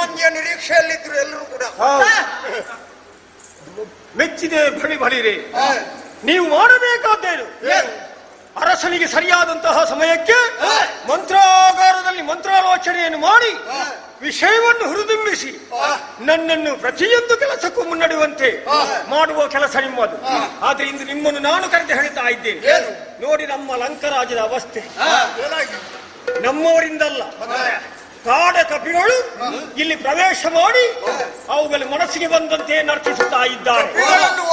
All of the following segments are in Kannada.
ಮಂದಿಯ ನಿರೀಕ್ಷೆಯಲ್ಲಿದ್ರು ಎಲ್ಲರೂ ಕೂಡ ಮೆಚ್ಚಿದೆ ಬಳಿ ಬಳಿರಿ ನೀವು ಮಾಡಬೇಕಾದ್ದೇನು? ಅರಸನಿಗೆ ಸರಿಯಾದಂತಹ ಸಮಯಕ್ಕೆ ಮಂತ್ರಾಗಾರದಲ್ಲಿ ಮಂತ್ರಾಲೋಚನೆಯನ್ನು ಮಾಡಿ ವಿಷಯವನ್ನು ಹುರಿದುಂಬಿಸಿ ನನ್ನನ್ನು ಪ್ರತಿಯೊಂದು ಕೆಲಸಕ್ಕೂ ಮುನ್ನಡೆಯುವಂತೆ ಮಾಡುವ ಕೆಲಸ ನಿಮ್ಮದು. ಆದ್ರೆ ಇಂದು ನಿಮ್ಮನ್ನು ನಾನು ಕರೆದು ಹೇಳ್ತಾ ಇದ್ದೇನೆ? ನೋಡಿ ನಮ್ಮ ಲಂಕರಾಜದ ಅವಸ್ಥೆ. ನಮ್ಮವರಿಂದಲ್ಲ. ಕಾಡ ಕಪಿಗಳು ಇಲ್ಲಿ ಪ್ರವೇಶ ಮಾಡಿ ಅವುಗಳ ಮನಸ್ಸಿಗೆ ಬಂದಂತೆ ನರ್ತಿಸುತ್ತಾ ಇದ್ದಾರೆ.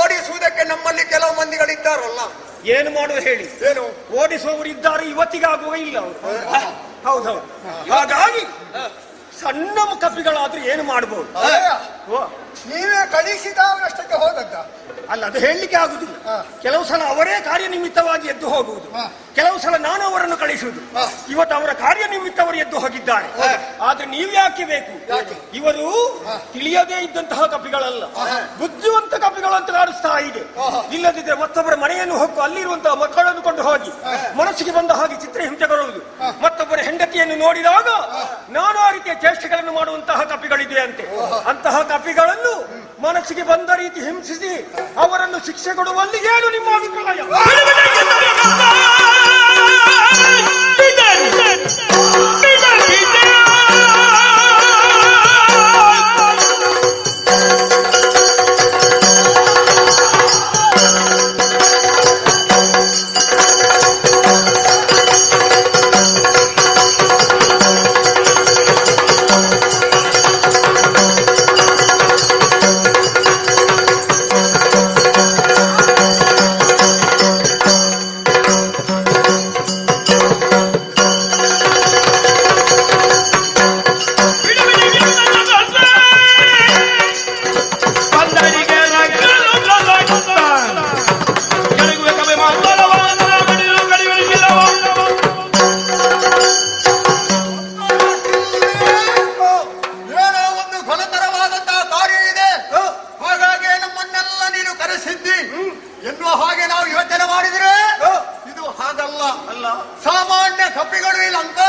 ಓಡಿಸುವುದಕ್ಕೆ ನಮ್ಮಲ್ಲಿ ಕೆಲವು ಮಂದಿಗಳಿದ್ದಾರಲ್ಲ. ಏನು ಮಾಡುವ ಹೇಳಿ? ಏನು? ಓಡಿಸುವವರು ಇದ್ದಾರೆ ಇವತ್ತಿಗಾಗುವ ಇಲ್ಲ ಅವರು. ಹೌದೌದು ಹಾಗಾಗಿ ಸಣ್ಣ ಕಪಿಗಳಾದ್ರೂ ಏನು ಮಾಡಬಹುದು ನೀವೇ ಕಳಿಸಿದ ಅವರಷ್ಟಕ್ಕೆ ಹೋದದ್ದ. ಅಲ್ಲ ಅದು ಹೇಳಲಿಕ್ಕೆ ಆಗುದಿಲ್ಲ. ಕೆಲವು ಸಲ ಅವರೇ ಕಾರ್ಯನಿಮಿತ್ತವಾಗಿ ಎದ್ದು ಹೋಗುವುದು. ಕೆಲವು ಸಲ ನಾನು ಅವರನ್ನು ಕಳಿಸುವುದು. ಇವತ್ತು ಅವರ ಕಾರ್ಯನಿಮಿತ್ತ ಅವರು ಎದ್ದು ಹೋಗಿದ್ದಾರೆ. ಆದ್ರೆ ನೀವು ಯಾಕೆ ಬೇಕು? ಇವರು ತಿಳಿಯದೇ ಇದ್ದಂತಹ ಕಪಿಗಳಲ್ಲ ಬುದ್ಧಿವಂತ ಕಪಿಗಳಂತ ಅಂತ ಕಾಣಿಸ್ತಾ ಇದೆ. ಇಲ್ಲದಿದ್ರೆ ಮತ್ತೊಬ್ಬರ ಮನೆಯನ್ನು ಹೊಕ್ಕು ಅಲ್ಲಿರುವಂತಹ ಮಕ್ಕಳನ್ನು ಕೊಂಡು ಹೋಗಿ ಮನಸ್ಸಿಗೆ ಬಂದ ಹಾಗೆ ಚಿತ್ರ ಹಿಂಸೆ ಬರುವುದು ಮತ್ತೊಬ್ಬರ ಹೆಂಡತಿಯನ್ನು ನೋಡಿದಾಗ ನಾನಾ ರೀತಿಯ ಚೇಷ್ಟೆಗಳನ್ನು ಮಾಡುವಂತಹ ಕಪಿಗಳಿದೆ ಅಂತೆ ಅಂತಹ ಕಪಿಗಳನ್ನು ಮನಸ್ಸಿಗೆ ಬಂದ ರೀತಿ ಹಿಂಸಿಸಿ ಅವರನ್ನು ಶಿಕ್ಷೆ ಕೊಡುವಲ್ಲಿ ಏನು ನಿಮ್ಮ ಅಭಿಪ್ರಾಯ ಹಾಗಲ್ಲ ಅಲ್ಲ. ಸಾಮಾನ್ಯ ಕಪಿಗಳು ಈ ಲಂಕಾ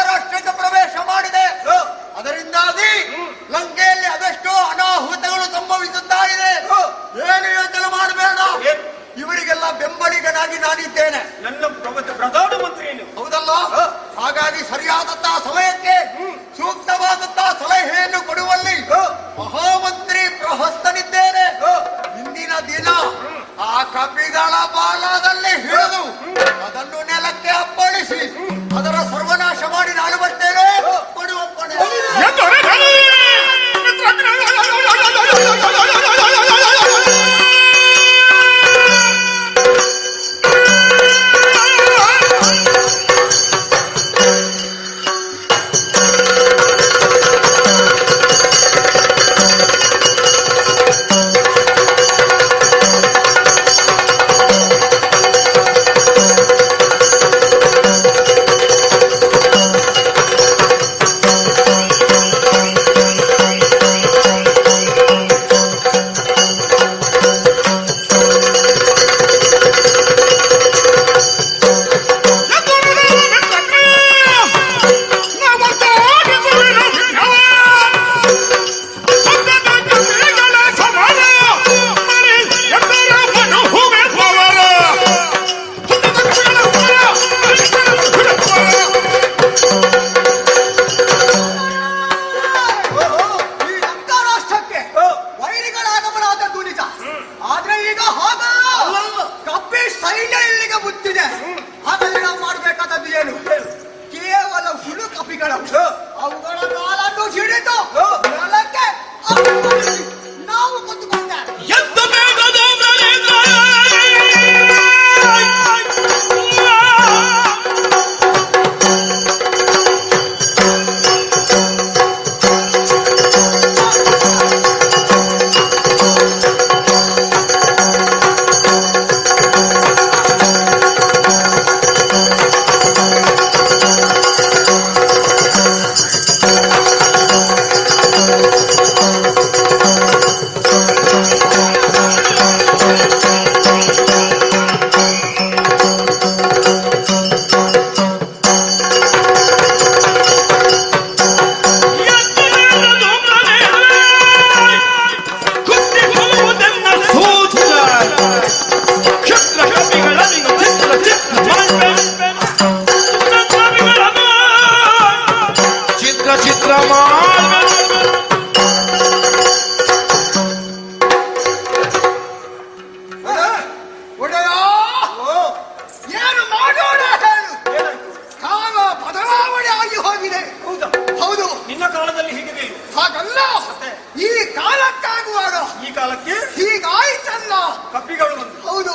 ಏ ಹೀಗಾಯ್ತಲ್ಲ. ಕಪ್ಪಿಗಳು ಬಂದು ಹೌದು.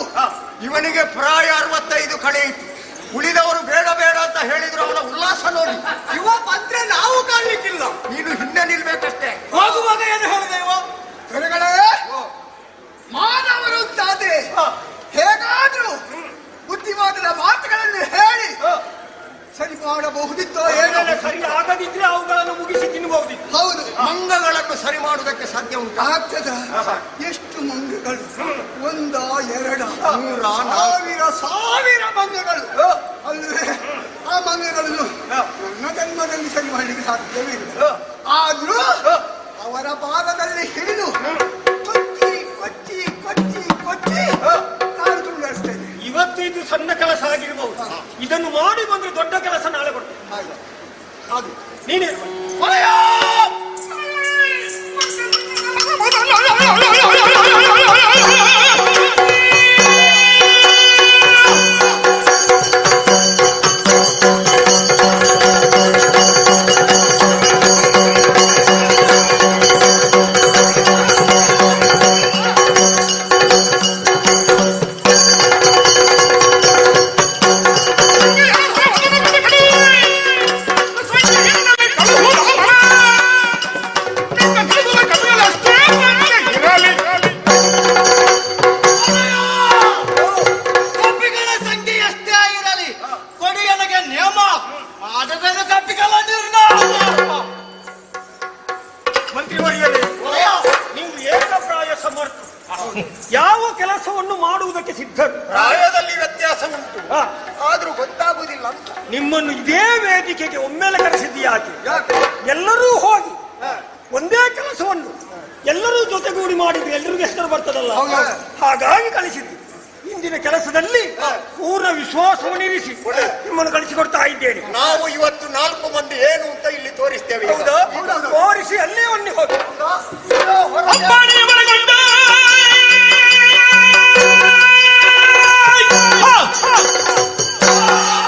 ಇವನಿಗೆ ಪ್ರಾಯ ಅರವತ್ತೈದು ಕಳೆಯಿತು ಉಳಿದವರು ಬೇಡ ಬೇಡ ಅಂತ ಹೇಳಿದ್ರು ಅವನ ಉಲ್ಲಾಸ ನೋಡಿ. ಇವ ಬಂದ್ರೆ ನಾವು ಕಾಣಲಿಕ್ಕಿಲ್ಲ. ನೀನು ಹಿಂದೆ ನಿಲ್ಬೇಕಷ್ಟೇ. ಹೋಗುವಾಗ ಏನು ಹೇಳಿದೆ ಇವ? ಕರೆಗಳೇ ಮಾನವರು ತಾದೆ ಹೇಗಾದ್ರೂ ಬುದ್ಧಿವಾದದ ಮಾತುಗಳನ್ನು ಹೇಳಿ. ಸರಿ ಮಾಡಬಹುದಿತ್ತು ಏನಾದ್ರೆ ಸರಿ ಆಗದಿದ್ರೆ ಅವುಗಳ ಮಂಗಗಳನ್ನು ಸರಿ ಮಾಡುವುದಕ್ಕೆ ಸಾಧ್ಯ ಉಂಟು? ಆಗ್ತದ. ಎಷ್ಟು ಮಂಗಗಳು? ಒಂದ ಎರಡ? ನೂರ. ಸಾವಿರ ಸಾವಿರ ಮಂಗಗಳು. ಅಲ್ವೇ ಆ ಮಂಗಗಳನ್ನು ನನ್ನ ಜನ್ಮದಲ್ಲಿ ಸರಿ ಮಾಡಲಿಕ್ಕೆ ಸಾಧ್ಯವಿಲ್ಲ. ಆದ್ರೂ ಅವರ ಪಾದದಲ್ಲಿ ಹಿಡಿದು ಕೊಚ್ಚಿ ಕೊಚ್ಚಿ ಕೊಚ್ಚಿ ಕೊಚ್ಚಿ ನಾನು ತುಂಡರಿಸ್ತೇನೆ. ಇವತ್ತು ಇದು ಸಣ್ಣ ಕೆಲಸ ಆಗಿರಬಹುದು ಇದನ್ನು ಮಾಡಿ ಬಂದ್ರೆ ದೊಡ್ಡ ಕೆಲಸ ನಾಳೆ ಬರ್ತದೆ ಹಾಗೆ. ಅದು. ನೀನೇ ಎಲ್ಲರೂ ಜೊತೆಗೂಡಿ ಮಾಡಿದ್ರು ಎಲ್ರಿಗೂ ಹೆಸರು ಬರ್ತದಲ್ಲ. ಹಾಗಾಗಿ ಕಳಿಸಿದ್ರು ಇಂದಿನ ಕೆಲಸದಲ್ಲಿ ಪೂರ್ಣ ವಿಶ್ವಾಸವನ್ನು ಇರಿಸಿ ನಿಮ್ಮನ್ನು ಕಳಿಸಿಕೊಡ್ತಾ ಇದ್ದೇನೆ. ನಾವು ಇವತ್ತು ನಾಲ್ಕು ಮಂದಿ ಏನು ಅಂತ ಇಲ್ಲಿ ತೋರಿಸ್ತೇವೆ ತೋರಿಸಿ ಅಲ್ಲೇ ಒಂದು ಹೋಗಿ. Oh!